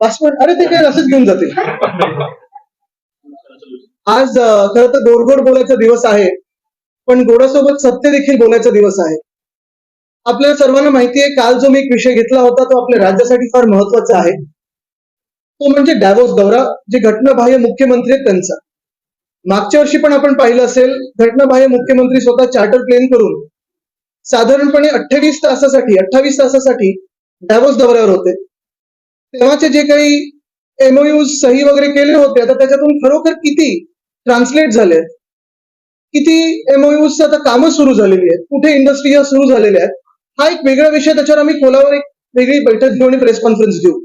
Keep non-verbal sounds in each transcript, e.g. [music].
Passport अरे ते काय असंच घेऊन जातील. आज खर तर गोडगोड बोलायचा दिवस आहे पण गोडासोबत सत्य देखील बोलायचा दिवस आहे. आपल्याला सर्वांना माहिती आहे काल जो मी एक विषय घेतला होता तो आपल्या राज्यासाठी फार महत्त्वाचा आहे. तो म्हणजे डॅवोस दौरा जे घटनाबाह्य मुख्यमंत्री आहेत त्यांचा. मागच्या वर्षी पण आपण पाहिलं असेल घटनाबाह्य मुख्यमंत्री स्वतः चार्टर प्लेन करून साधारणपणे अठ्ठावीस तासासाठी अठ्ठावीस तासासाठी डॅवोस दौऱ्यावर होते. तेव्हाचे जे काही एमओयू सही वगैरे केले होते आता त्याच्यातून खरोखर किती ट्रान्सलेट झाले? किती एमओयू आता कामं सुरू झालेली आहेत? कुठे इंडस्ट्री ह्या सुरू झालेल्या आहेत? हा एक वेगळा विषय त्याच्यावर आम्ही खोलावर एक वेगळी बैठक घेऊ आणि प्रेस कॉन्फरन्स घेऊ.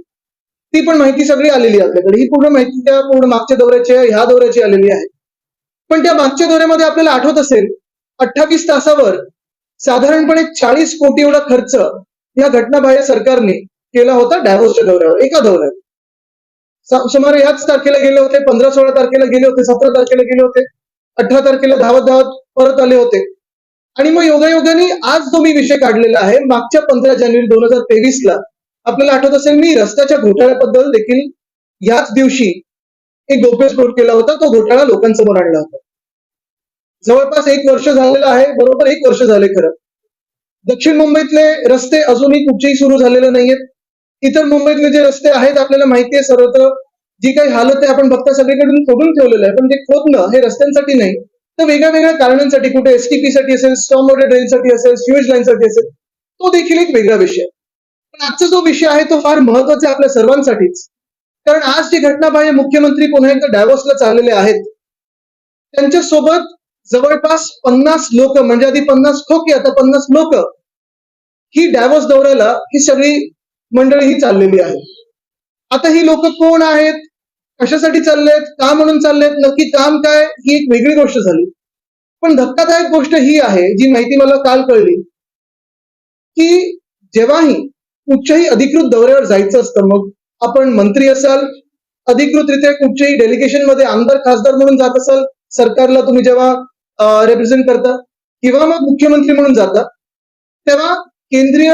ती पण माहिती सगळी आलेली आहे आपल्याकडे. ही पूर्ण माहिती त्या पूर्ण मागच्या दौऱ्याची आहे ह्या दौऱ्याची आलेली आहे. पण त्या मागच्या दौऱ्यामध्ये आपल्याला आठवत असेल अठ्ठावीस तासावर साधारणपणे चाळीस कोटी एवढा खर्च या घटनाबाह्य सरकारने केला होता डायव्होर्सच्या दौऱ्यावर एका दौऱ्यावर. सुमारे याच तारखेला गेले होते पंधरा सोळा तारखेला गेले होते सतरा तारखेला गेले होते अठरा तारखेला धावत धावत परत आले होते. आणि मग योगायोगाने आज जो मी विषय काढलेला आहे मागच्या पंधरा जानेवारी दोन हजार तेवीस ला आपल्याला आठवत असेल मी रस्त्याच्या घोटाळ्याबद्दल देखील याच दिवशी एक गौप्यस्फोट केला होता तो घोटाळा लोकांसमोर आणला होता. जवळपास एक वर्ष झालेलं आहे बरोबर एक वर्ष झाले खरं. दक्षिण मुंबईतले रस्ते अजूनही कुठचेही सुरू झालेले नाहीयेत. इतर मुंबईतले जे रस्ते आहेत आपल्याला माहिती आहे सर्वत्र जी काही हालत आहे आपण बघता सगळीकडून खोदून ठेवलेलं आहे. पण ते खोदणं हे रस्त्यांसाठी नाही तर वेगळ्या वेगळ्या कारणांसाठी कुठे एसटीपी साठी असेल स्टॉम वॉटर ड्रेनसाठी असेल स्युएज लाईनसाठी असेल तो देखील एक वेगळा विषय पण आजचा जो विषय आहे तो फार महत्त्वाचा आहे आपल्या सर्वांसाठीच. कारण आज जी घटनाबाह्य मुख्यमंत्री पुन्हा एकदा डायव्हर्सला चाललेले आहेत त्यांच्यासोबत जवळपास पन्नास लोक म्हणजे आधी पन्नास खोके आता पन्नास लोक ही डॅवोस दौऱ्याला ही सगळी मंडळी ही चाललेली आहे. आता ही लोक कोण आहेत? कशासाठी चाललेत? का म्हणून चाललेत? नक्की काम काय? ही एक वेगळी गोष्ट झाली. पण धक्कादायक गोष्ट ही आहे जी माहिती मला काल कळली की जेव्हाही कुठच्याही अधिकृत दौऱ्यावर जायचं असतं मग आपण मंत्री असाल अधिकृतरित्या कुठच्याही डेलिगेशनमध्ये आमदार खासदार म्हणून जात असाल सरकारला तुम्ही जेव्हा रिप्रेझेंट करता किंवा मग मुख्यमंत्री म्हणून जाता तेव्हा केंद्रीय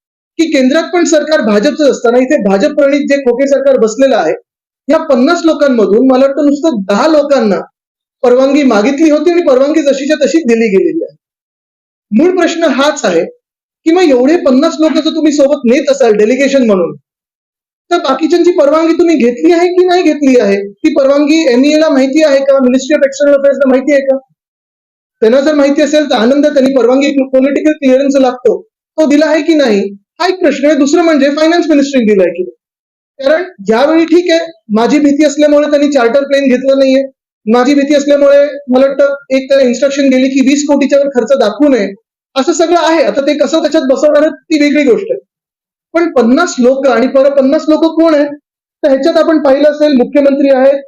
की केंद्रात पण सरकार भाजपचं असताना इथे भाजप प्रणित जे खोके सरकार बसलेलं आहे या पन्नास लोकांमधून मला वाटतं नुसतं दहा लोकांना परवानगी मागितली होती आणि परवानगी जशीच्या तशी दिली गेलेली आहे. मूळ प्रश्न हाच आहे की मग एवढे पन्नास लोक जर तुम्ही सोबत नेत असाल डेलिगेशन म्हणून तर बाकीच्यांची परवानगी तुम्ही घेतली आहे की नाही घेतली आहे? ती परवानगी एनईएला माहिती आहे का? मिनिस्ट्री ऑफ एक्सटर्नल अफेअर्सला माहिती आहे का? त्यांना जर माहिती असेल तर आनंद त्यांनी परवानगी पॉलिटिकल क्लिअरन्स लागतो. तो दिला आहे की नाही? हा एक प्रश्न आहे. दुसरं म्हणजे फायनान्स मिनिस्ट्रीने दिलाय की कारण यावेळी ठीक आहे माझी भीती असल्यामुळे त्यांनी चार्टर प्लेन घेतलं नाहीये. माझी भीती असल्यामुळे मला वाटतं एक त्याला इन्स्ट्रक्शन गेली की वीस कोटीच्या वर खर्च दाखवू नये. असं सगळं आहे. आता ते कसं त्याच्यात बसवणार ती वेगळी गोष्ट आहे. पण पन्नास लोक आणि परत पन्नास लोक कोण आहेत? तर ह्याच्यात आपण पाहिलं असेल मुख्यमंत्री आहेत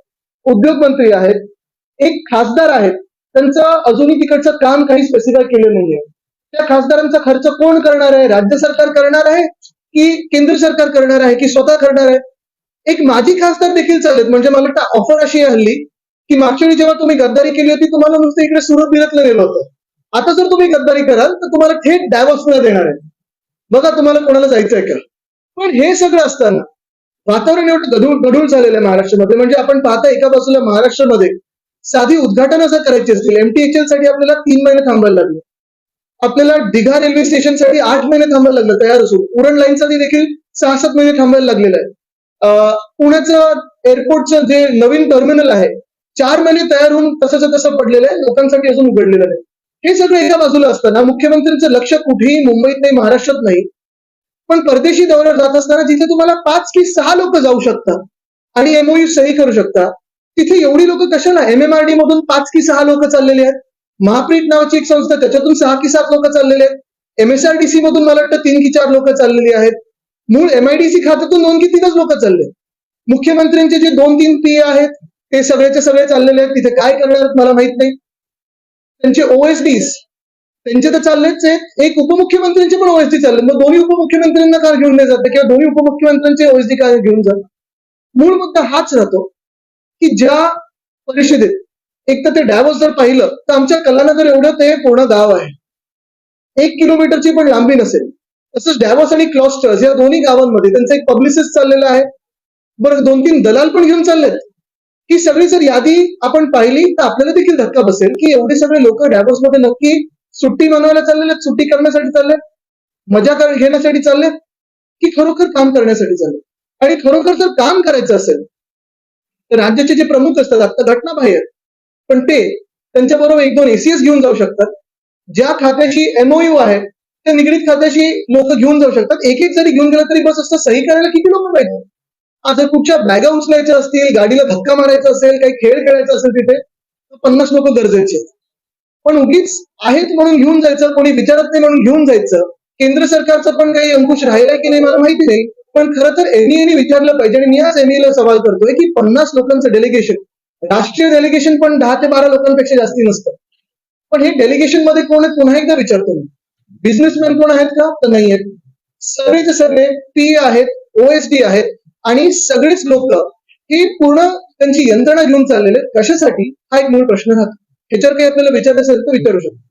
उद्योगमंत्री आहेत एक खासदार आहेत. त्यांचं अजूनही तिकडचं काम काही स्पेसिफाय केलं नाहीये. त्या खासदारांचा खर्च कोण करणार आहे? राज्य सरकार करणार आहे की केंद्र सरकार करणार आहे की स्वतः करणार आहे? एक माजी खासदार देखील चालत म्हणजे मला वाटतं ऑफर अशी हल्ली की मागच्या वेळी जेव्हा तुम्ही गद्दारी केली होती तुम्हाला नुसतं इकडे सुरत बिरतलं गेलं होतं. आता जर तुम्ही गद्दारी कराल तर तुम्हाला थेट डायव्हर्सला देणार आहे बघा तुम्हाला कोणाला जायचंय का? पण हे सगळं असताना वातावरण एवढं गढूळ गढूळ झालेलं आहे महाराष्ट्रामध्ये. म्हणजे आपण पाहता एका बाजूला महाराष्ट्रामध्ये साधी उद्घाटन असं करायची असतील. एमटीएचएलसाठी आपल्याला तीन महिने थांबायला लागले. आपल्याला दिघा रेल्वे स्टेशनसाठी आठ महिने थांबायला लागलं तयार असून उरण लाईनसाठी देखील सहा सात महिने थांबायला लागलेलं आहे. अं, पुण्याचं एअरपोर्टचं जे नवीन टर्मिनल आहे चार महिने तयार होऊन तसंच तसं पडलेलं आहे लोकांसाठी अजून उघडलेलं नाही. हे सगळं एका बाजूला असताना मुख्यमंत्र्यांचं लक्ष कुठेही मुंबईत नाही महाराष्ट्रात नाही. पण परदेशी दौऱ्यावर जात असताना जिथे तुम्हाला पाच की सहा लोक जाऊ शकतात आणि एमओयू सही करू शकता तिथे एवढी लोक कशाला एमएमआरडी मधून पाच की सहा लोक चाललेली आहेत? महाप्रीत नावाची एक संस्था त्याच्यातून सहा की सात लोक चाललेले आहेत. एमएसआरडीसी मधून मला वाटतं तीन की चार लोक चाललेली आहेत. मूळ एमआयडीसी खात्यातून की तीनच लोक चालले मुख्यमंत्र्यांचे जे दोन तीन पी आहेत ते सगळ्याचे सगळे चाललेले आहेत. तिथे काय करणार मला माहीत नाही. त्यांचे ओएसडीस त्यांचे तर चाललेच आहेत. एक उपमुख्यमंत्र्यांचे पण ओएसडी चालले मग दोन्ही उपमुख्यमंत्र्यांना का घेऊन नाही जाते. किंवा दोन्ही उपमुख्यमंत्र्यांचे ओएसडी का घेऊन जात. मूळ मुद्दा हाच राहतो की ज्या परिषदेत एक तर ते डॅवोस जर पाहिलं तर आमच्या कलानगर एवढं ते पूर्ण गाव आहे. एक किलोमीटरची पण लांबी नसेल. तसंच डॅवोस आणि क्लॉस्टर्स या दोन्ही गावांमध्ये त्यांचं एक पब्लिसिस्ट चाललेला आहे. बरं दोन तीन दलाल पण घेऊन चाललेत. ही सगळी जर यादी आपण पाहिली तर आपल्याला देखील धक्का बसेल की एवढे सगळे लोक डॅवोस मध्ये नक्की सुट्टी मनवायला चाललेले सुट्टी करण्यासाठी चालले मजा कर- घेण्यासाठी चालले की खरोखर काम करण्यासाठी चालले आणि खरोखर जर काम करायचं असेल तर राज्याचे जे प्रमुख असतात आता घटना बाहेर पण ते त्यांच्याबरोबर एक दोन एसीएस घेऊन जाऊ शकतात. ज्या खात्याशी एमओयू आहे त्या निगडीत खात्याशी लोक घेऊन जाऊ शकतात. एक एक जरी घेऊन गेलं तरी बस असतं. सही करायला किती लोक पाहिजे? आज जर कुठच्या बॅगा उचलायच्या असतील गाडीला धक्का मारायचा असेल काही खेळ खेळायचा असेल तिथे तर पन्नास लोक गरजेचे आहेत. पण उगीच आहेत म्हणून घेऊन जायचं कोणी विचारत नाही म्हणून घेऊन जायचं. केंद्र सरकारचं पण काही अंकुश राहिलाय की नाही मला माहिती नाही. पण खरं तर एनईएने विचारलं पाहिजे. आणि मी आज एनईला सवाल करतोय की पन्नास लोकांचं डेलिगेशन राष्ट्रीय डेलिगेशन पण दहा ते बारा लोकांपेक्षा जास्ती नसतं. पण हे डेलिगेशनमध्ये कोण आहेत पुन्हा एकदा विचारतो मी. बिझनेसमॅन कोण आहेत का? तर नाही आहेत. सगळेचे सगळे पी आहेत ओएसडी आहेत आणि सगळेच लोक ही पूर्ण त्यांची यंत्रणा घेऊन चाललेले कशासाठी? हा एक मूळ प्रश्न राहतो. ह्याच्यावर काही आपल्याला विचारायचं असेल तर विचारू शकतो.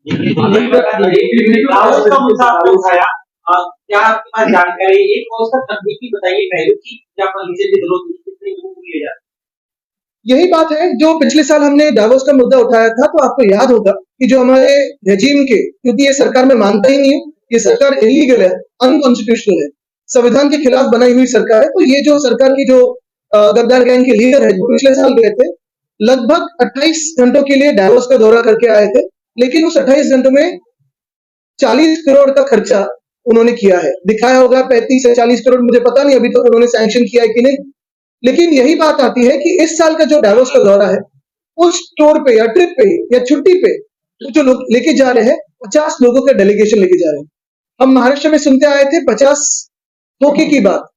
जानकारी एक और उसका तकनीकी बताइए पहले की क्या फर्नीचर की जरूरत कितने लोग लिए जाते यही बात है, जो पिछले साल हमने डावोस का मुद्दा उठाया था तो आपको याद होगा कि जो हमारे रेजीम के, क्योंकि ये सरकार में मानता ही नहीं है, ये सरकार इलीगल है अनकॉन्स्टिट्यूशनल है, संविधान के खिलाफ बनाई हुई सरकार है तो ये जो सरकार की जो गद्दार गैंग के लीडर है, जो पिछले साल गए थे, लगभग 28 घंटों के लिए डावोस का दौरा करके आए थे, लेकिन उस 28 घंटों में 40 करोड़ का खर्चा उन्होंने किया है। दिखाया होगा 35 से 40 करोड़, मुझे पता नहीं अभी तक उन्होंने सैंक्शन किया है कि नहीं। लेकिन यही बात आती है कि इस साल का जो डावोस का दौरा है, उस टूर पे या ट्रिप पे या छुट्टी पे वो जो लोग लेके जा रहे हैं, पचास लोगों का डेलीगेशन लेके जा रहे हैं। हम महाराष्ट्र में सुनते आए थे पचास धोखे की बात।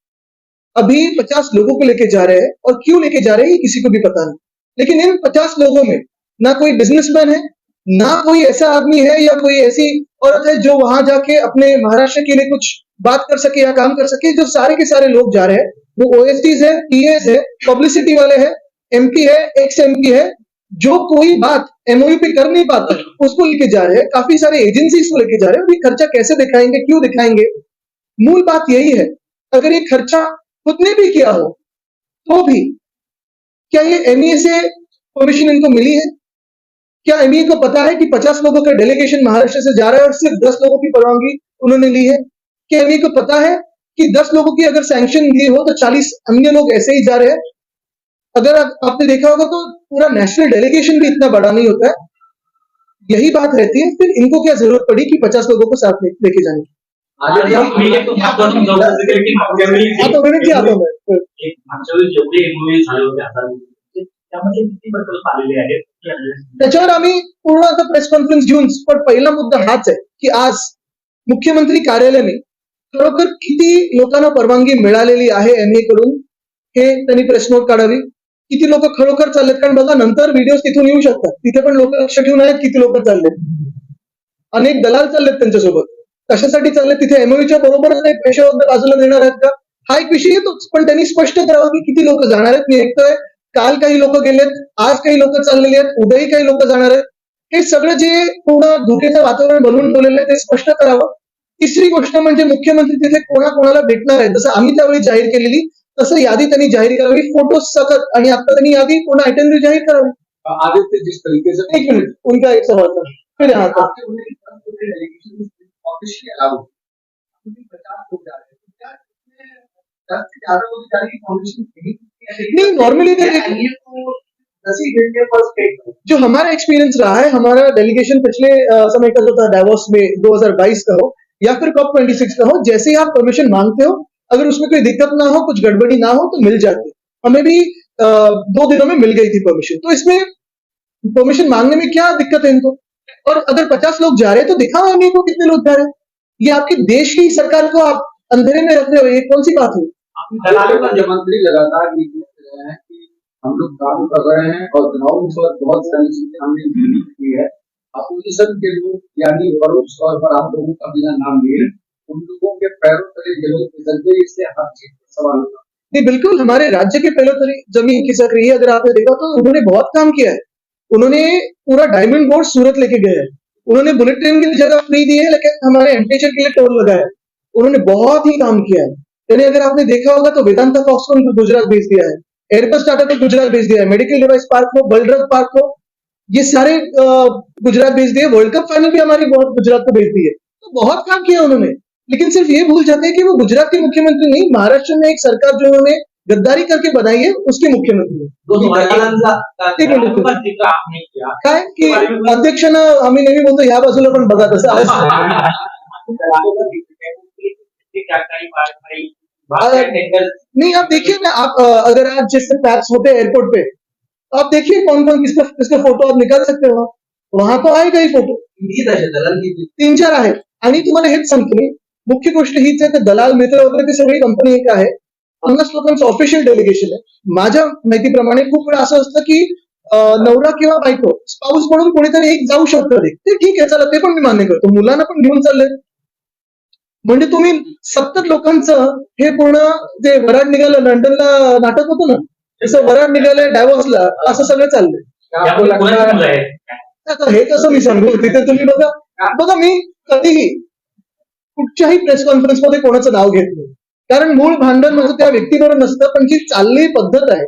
अभी पचास लोगों को लेके जा रहे हैं और क्यों लेके जा रहे हैं किसी को भी पता नहीं। लेकिन इन पचास लोगों में ना कोई बिजनेसमैन है ना कोई ऐसा आदमी है या कोई ऐसी औरत है जो वहाँ जाके अपने महाराष्ट्र के लिए कुछ बात कर सके या काम कर सके, जो सारे के सारे लोग जा रहे हैं। वो ओएसडीज है टीएस है पब्लिसिटी वाले हैं एमपी है एक्स एमपी है, जो कोई बात एमओयू पे कर नहीं पाता, उसको लेके जा रहे हैं, काफ़ी सारे एजेंसी को लेके जा रहे हैं खर्चा कैसे दिखाएँगे, क्यों दिखाएँगे? मूल बात यही है, अगर ये खर्चा खुद ने भी किया हो तो भी क्या ये एमईए से परमिशन इनको मिली है? क्या एमईए को पता है कि 50 लोगों का डेलीगेशन महाराष्ट्र से जा रहा है और सिर्फ़ 10 लोगों की परवानगी उन्होंने ली है? क्या एमईए को पता है कि 10 लोगों की अगर सैंक्शन दी हो तो 40 अन्य लोग ऐसे ही जा रहे हैं? अगर आप, आपने देखा होगा तो पूरा नेशनल डेलीगेशन भी इतना बड़ा नहीं होता है। यही बात रहती है फिर इनको क्या ज़रूरत पड़ी कि 50 लोगों को साथ लेके जाने की तो की आता मैं। त्यामध्ये किती प्रकल्प आलेले आहेत? त्याच्यावर आम्ही पूर्ण आता प्रेस कॉन्फरन्स घेऊन पण पहिला मुद्दा हाच आहे की आज मुख्यमंत्री कार्यालयाने खरोखर किती लोकांना परवानगी मिळालेली आहे एमए कडून हे त्यांनी प्रेस नोट काढावी. किती लोक खरोखर चाललेत? कारण बघा नंतर व्हिडिओ तिथून येऊ शकतात. तिथे पण लोक लक्ष ठेवून आहेत किती लोक चाललेत. अनेक दलाल चाललेत त्यांच्यासोबत. कशासाठी चालले तिथे एमओयूच्या बरोबर नाही पैसे वगैरे बाजूला देणार आहेत का? हा एक विषय येतोच. पण त्यांनी स्पष्ट करावं की किती लोक जाणार आहेत. मी ऐकतोय काल काही लोक गेलेत आज काही लोक चाललेली आहेत उद्याही काही लोक जाणार आहेत हे सगळं जे पूर्ण धोक्याचं वातावरण बनवून ठेवलेलं आहे ते स्पष्ट करावं तिसरी गोष्ट म्हणजे मुख्यमंत्री तिथे कोणाकोणाला भेटणार आहे जसं आम्ही त्यावेळी जाहीर केलेली तसं यादी त्यांनी जाहीर करावी फोटो सकट आणि आता त्यांनी यादी पूर्ण आयटनरी जाहीर करावी आदित्य जिस तरीके से एक मिनिट उनका एक सवाल था फिर यहाँ पचास नहीं, स्टेट जो हमारा एक्सपीरियंस रहा है हमारा डेलीगेशन पिछले समय का जो था डावोस में 2022 का हो या फिर कॉप 26 का हो जैसे ही आप परमिशन मांगते हो अगर उसमें कोई दिक्कत ना हो कुछ गड़बड़ी ना हो तो मिल जाती है। हमें भी दो दिनों में मिल गई थी परमिशन तो इसमें परमिशन मांगने में क्या दिक्कत है इनको? और अगर 50 लोग जा रहे हैं तो दिखाओ इनको कितने लोग जा रहे हैं। ये आपके देश की सरकार को आप अंधेरे में रख रहे हो ये कौन सी बात हुई? दलालों का मुख्यमंत्री लगातार रहे हैं कि हम लोग काम कर रहे हैं और ग्राउंड पर बहुत सारी चीज़ें हमने की है अपोजिशन के लोग, यानी परोक्ष तौर पर आप लोगों का बिना नाम लिए, उन लोगों के पैरों तले ज़मीन फिसलते इससे हर चीज़ पर सवाल उठा। नहीं, बिल्कुल, हमारे राज्य के पहले तरी ज़मीन खिसक रही है, अगर आपने देखा तो उन्होंने बहुत काम किया है। उन्होंने पूरा डायमंड बोर्ड सूरत लेके गए हैं। उन्होंने बुलेट ट्रेन के लिए जगह फ्री दी है, लेकिन हमारे एम्पेचर के लिए टोल लगाया उन्होंने बहुत ही काम किया है। यानी अगर आपने देखा होगा तो वेदांता फॉक्स को गुजरात भेज दिया है। एयरबस टाटा को गुजरात भेज दिया है। मेडिकल डिवाइस पार्क को बलड्रग पार्क को ये सारे गुजरात भेज दिए। वर्ल्ड कप फाइनल भी हमारी बहुत गुजरात को भेज दी है। तो बहुत काम किया उन्होंने। लेकिन सिर्फ़ ये भूल जाते हैं कि वो गुजरात के मुख्यमंत्री नहीं महाराष्ट्र में एक सरकार जो उन्होंने गद्दारी करके बनाई है उसके मुख्यमंत्री हैं. आपने किया। काय? की अध्यक्षांना आम्ही नेहमी बोलतो ह्या बाजूला पण बघा तसं. [laughs] [laughs] नहीं आप देखिए ना आप अगर आज जैसे पैक्स होते हैं एयरपोर्ट पे तो आप देखिए कौन कौन किसका किसका फोटो आप निकाल सकते हो। वहां तो आएगा ही फोटो तीन चार आहेत आणि तुम्हाला हेच सांगतो मी मुख्य गोष्ट हीच आहे की दलाल मित्र वगैरे ती सगळी कंपनी एक आहे. पन्नास लोकांचं ऑफिशियल डेलिगेशन आहे. माझ्या माहितीप्रमाणे खूप वेळा असं असतं की नवरा किंवा बायको स्पाऊस म्हणून कोणीतरी एक जाऊ शकतं रे. ते ठीक आहे चला ते पण मी मान्य करतो. मुलांना पण घेऊन चाललंय. म्हणजे तुम्ही सत्तर लोकांचं हे पूर्ण जे वराड निघालं लंडनला नाटक होतं ना तसं वराड निघालं डायव्हर्सला असं सगळं चाललंय. है हे कसं मी सांगू? तिथे तुम्ही बघा. बघा मी कधीही कुठच्याही प्रेस कॉन्फरन्समध्ये कोणाचं नाव घेत नाही. कारण मूळ भांडण माझं त्या व्यक्तीबरोबर नसतं पण जी चालली पद्धत आहे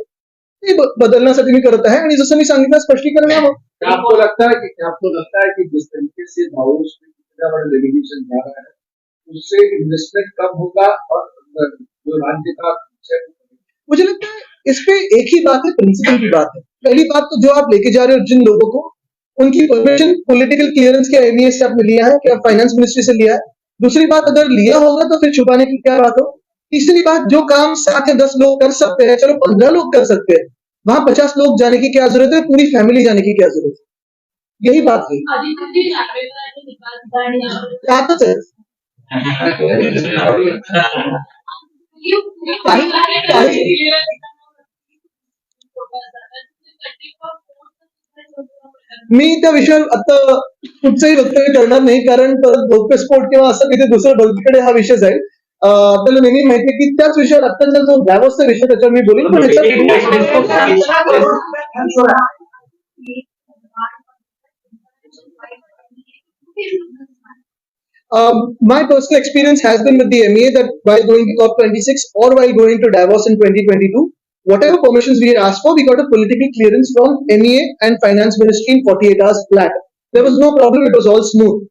ती बदलण्यासाठी मी करत आहे. आणि जसं मी सांगितलं स्पष्टीकरण क्या आपको लगता है कि क्या आपको लगता है कि जिस तरीके से डेलीगेशन जा रहा है उससे इन्वेस्टमेंट कम होगा और जो राज्य का मुझे लगता है इस पे एक ही बात है प्रिंसिपल की बात है। पहली बात तो जो आप लेके जा रहे हो जिन लोगों को उनकी परमिशन पॉलिटिकल क्लियरेंस के एमईएस से आपने लिया है क्या फाइनेंस मिनिस्ट्री से लिया है। दूसरी बात अगर लिया होगा तो फिर छुपाने की क्या बात हो? तीसरी बात जो काम सात या दस लोग कर सकते हैं चलो पंद्रह लोग कर सकते हैं वहाँ पचास लोग जाने की क्या ज़रूरत है? पूरी फैमिली जाने की क्या ज़रूरत है? यही बात है मी त्या विषयावर आता कुठचंही वक्तव्य करणार नाही कारण गौप्यस्फोट किंवा असं तिथे दुसरं बलतीकडे हा विषय जाईल आपल्याला नेहमी माहिती की त्याच विषयावर आत्ताचा जो व्यावस्था विषय त्याच्यावर मी बोलेन पण Um, my personal experience has been with the MEA that while going to COP26 or while going to Davos in 2022, whatever permissions we had asked for, we got a political clearance from MEA and Finance Ministry in 48 hours flat. There was no problem, it was all smooth.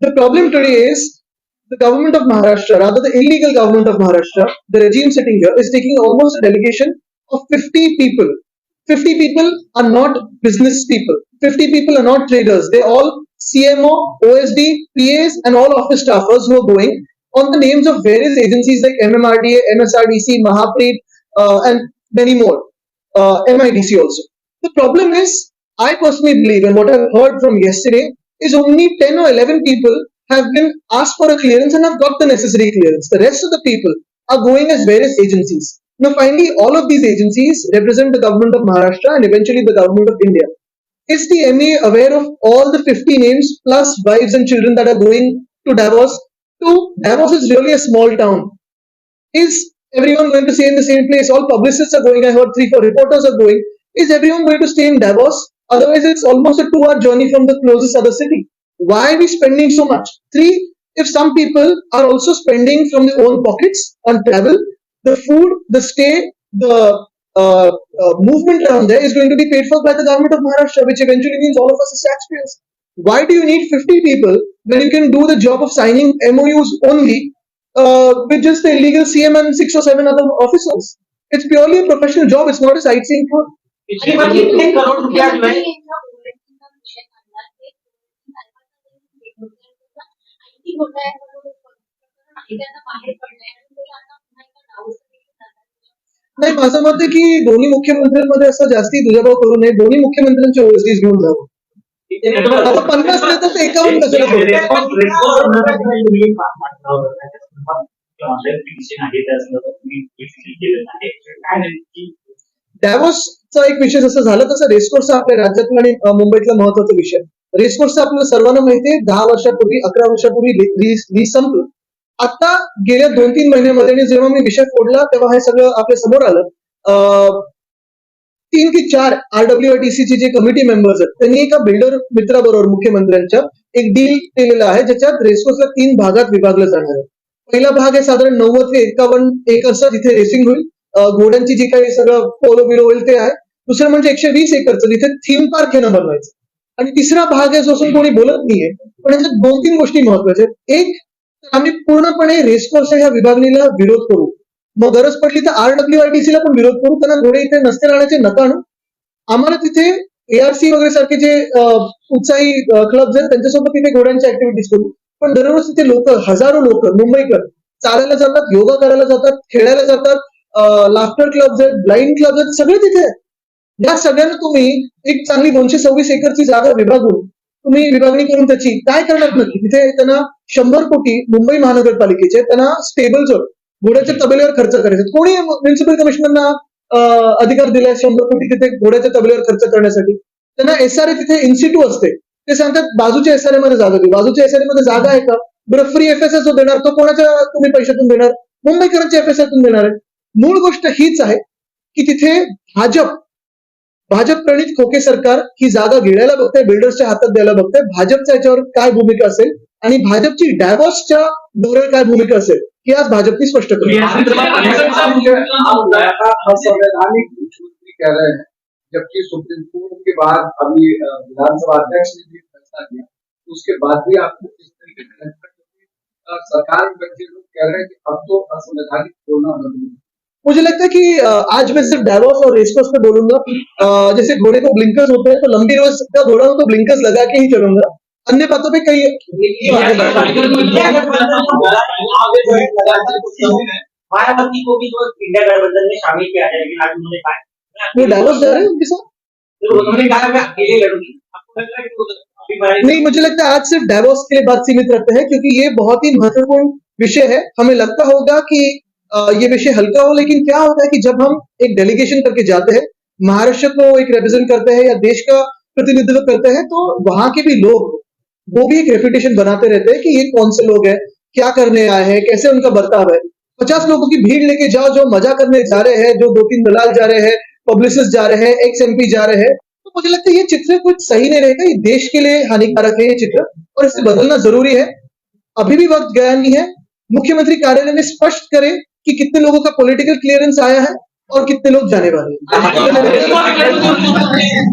The problem today is the government of Maharashtra, rather the illegal government of Maharashtra, the regime sitting here is taking almost a delegation of 50 people. 50 people are not business people. 50 people are not traders. They all CMO, OSD, PAs, and all office staffers who are going on the names of various agencies like MMRDA, MSRDC, Mahapreet, uh, and many more. Uh, MIDC also. The problem is, I personally believe, and what I've heard from yesterday, is only 10 or 11 people have been asked for a clearance and have got the necessary clearance. The rest of the people are going as various agencies. Now, finally, all of these agencies represent the government of Maharashtra and eventually the government of India. Is the MA aware of all the 50 names plus wives and children that are going to Davos? To Davos is really a small town. Is everyone going to stay in the same place? All publicists are going. I heard three, four reporters are going. Is everyone going to stay in Davos? Otherwise, it's almost a two-hour journey from the closest other city. Why are we spending so much? Three, if some people are also spending from their own pockets on travel, the food, the stay, the uh, uh, movement around there is going to be paid for by the government of Maharashtra, which eventually means all of us as taxpayers. Why do you need 50 people when you can do the job of signing MOUs only uh, with just the illegal CM and six or seven other officers? It's purely a professional job. It's not a sightseeing tour. नाही माझं मत की दोन्ही मुख्यमंत्र्यांमध्ये असं जास्ती दुजाभाव करू नये दोन्ही मुख्यमंत्र्यांचे ओएसडीज घेऊन जावं आता पन्नास देतात तर एकावन्न नक्की डॅवोसचा एक विषय जसं झालं तसं रेसकोर्स हा आपल्या राज्यातला आणि मुंबईतला महत्त्वाचा विषय रेसकोर्सचा आपल्याला सर्वांना माहिती आहे दहा वर्षापूर्वी अकरा वर्षापूर्वी संपलं आता गेल्या दोन तीन महिन्यामध्ये आणि जेव्हा मी विषय फोडला तेव्हा हे सगळं आपल्यासमोर आलं. अं, तीन की चार आरडब्ल्यूआयटीसीचे जे कमिटी मेंबर्स आहेत त्यांनी एका बिल्डर मित्राबरोबर मुख्यमंत्र्यांच्या एक डील केलेलं आहे ज्याच्यात रेसकोर्सला तीन भागात विभागलं जाणार आहे. पहिला भाग आहे साधारण नव्वद ते एकावन्न एकरचा जिथे रेसिंग होईल घोड्यांची जी काही सगळं पोलो बिलो होईल ते आहे. दुसरं म्हणजे एकशे वीस एकरचं जिथे थीम पार्क हे बनवायचं आणि तिसरा भाग आहे जो असून कोणी बोलत नाहीये. पण याच्यात दोन तीन गोष्टी महत्त्वाच्या आहेत. एक तर आम्ही पूर्णपणे रेसकोर्सच्या ह्या विभागणीला विरोध करू. मग गरज पडली तर आर डब्ल्यू आरडब्ल्यूआयटीसी ला पण विरोध करू. त्यांना घोडे इथे नसते राहण्याचे नका आणू. आम्हाला तिथे एआरसी वगैरे सारखे जे उत्साही क्लब आहेत त्यांच्यासोबत तिथे घोड्यांच्या ऍक्टिव्हिटीज करू. पण दररोज तिथे लोक हजारो लोक मुंबईकर चालायला जातात योगा करायला जातात खेळायला जातात लाफ्टर क्लब आहेत ब्लाइंड क्लब आहेत सगळे तिथे आहेत. या सगळ्यांना तुम्ही एक चांगली दोनशे सव्वीस एकरची जागा विभागून तुम्ही विभागणी करून त्याची. काय करणार नक्की तिथे त्यांना शंभर कोटी मुंबई महानगरपालिकेचे त्यांना स्टेबलवर घोड्याच्या तबेल्यावर खर्च करायचे. कोणी म्युन्सिपल कमिशनरना अधिकार दिलाय शंभर कोटी तिथे घोड्याच्या तबेल्यावर खर्च करण्यासाठी? त्यांना एसआरए तिथे इन्स्टिट्यूट असते. ते सांगतात बाजूच्या एसआरए मध्ये जागा दे. बाजूच्या एसआरए मध्ये जागा आहे का? बरं फ्री एफएसएस जो देणार तो कोणाच्या तुम्ही पैशातून देणार? मुंबईकरांच्या एफएसआय तून देणार आहे. मूळ गोष्ट हीच आहे की तिथे भाजप भाजप प्रणित खोके सरकार ही जागा गिळायला बघते बिल्डर्सच्या हातात द्यायला बघते भाजपच्या याच्यावर काय भूमिका असेल आणि भाजपची डॅवॉसच्या दौऱ्यावर काय भूमिका असेल ही आज भाजपनी स्पष्ट केली. हैं जबकि सुप्रीम कोर्ट के बाद अभी विधानसभा अध्यक्ष ने भी फैसला किया। उसके बाद भी आपको किस तरीके सरकार में बैठे लोग कह रहे हैं कि अब तो असंवैधानिक बोलना बंद हो मुझे लगता है कि आज मैं सिर्फ़ डैवॉस और रेसकोर्स पे बोलूँगा। जैसे घोड़े को ब्लिंकर्स होते हैं तो लंबी रोज का घोड़ा हो तो ब्लिंकर्स लगा के ही चलूँगा। अन्य बातों पे कई शामिल किया उन्होंने वो हैं उनके साथ? है नहीं, मुझे लगता है आज सिर्फ़ डैवॉस के लिए बात सीमित रखते हैं, क्योंकि ये बहुत ही महत्वपूर्ण विषय है। हमें लगता होगा कि ये विषय हल्का हो, लेकिन क्या होता है कि जब हम एक डेलीगेशन करके जाते हैं, महाराष्ट्र को एक रिप्रेजेंट करते हैं या देश का प्रतिनिधित्व करते हैं तो वहाँ के भी लोग, वो भी एक रेपुटेशन बनाते रहते हैं कि ये कौन से लोग हैं, क्या करने आए हैं, कैसे उनका बर्ताव है। पचास लोगों की भीड़ लेके जाओ जो मज़ा करने जा रहे हैं, जो दो तीन दलाल जा रहे हैं पब्लिसिस्ट जा रहे हैं एक्स एमपी जा रहे हैं तो मुझे लगता है ये चित्र कुछ सही नहीं रहेगा, ये देश के लिए हानिकारक है ये चित्र, और इसे बदलना ज़रूरी है। अभी भी वक्त गया नहीं है, मुख्यमंत्री कार्यालय ने स्पष्ट करे कि कितने लोगों का पॉलिटिकल क्लियरेंस आया है और कितने लोग जाने वाले हैं।